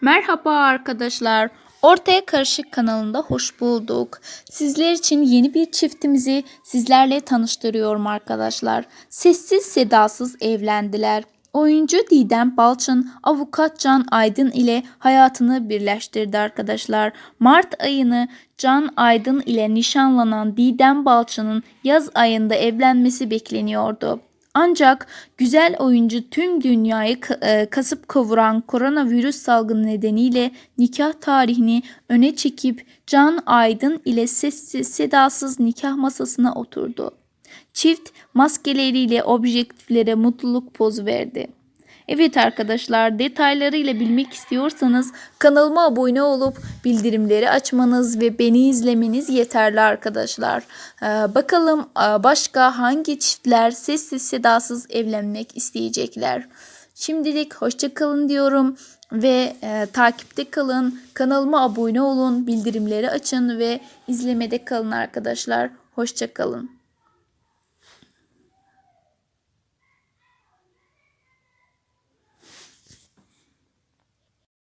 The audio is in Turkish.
Merhaba arkadaşlar. Ortaya Karışık kanalında hoş bulduk. Sizler için yeni bir çiftimizi sizlerle tanıştırıyorum arkadaşlar. Sessiz sedasız evlendiler. Oyuncu Didem Balçın, avukat Can Aydın ile hayatını birleştirdi arkadaşlar. Mart ayını Can Aydın ile nişanlanan Didem Balçın'ın yaz ayında evlenmesi bekleniyordu. Ancak güzel oyuncu tüm dünyayı e, kasıp kavuran koronavirüs salgını nedeniyle nikah tarihini öne çekip Can Aydın ile sessiz sedasız nikah masasına oturdu. Çift maskeleriyle objektiflere mutluluk pozu verdi. Evet arkadaşlar detaylarıyla bilmek istiyorsanız kanalıma abone olup bildirimleri açmanız ve beni izlemeniz yeterli arkadaşlar. Ee, bakalım e, başka hangi çiftler sessiz sedasız evlenmek isteyecekler. Şimdilik hoşça kalın diyorum ve e, takipte kalın. Kanalıma abone olun, bildirimleri açın ve izlemede kalın arkadaşlar. Hoşça kalın.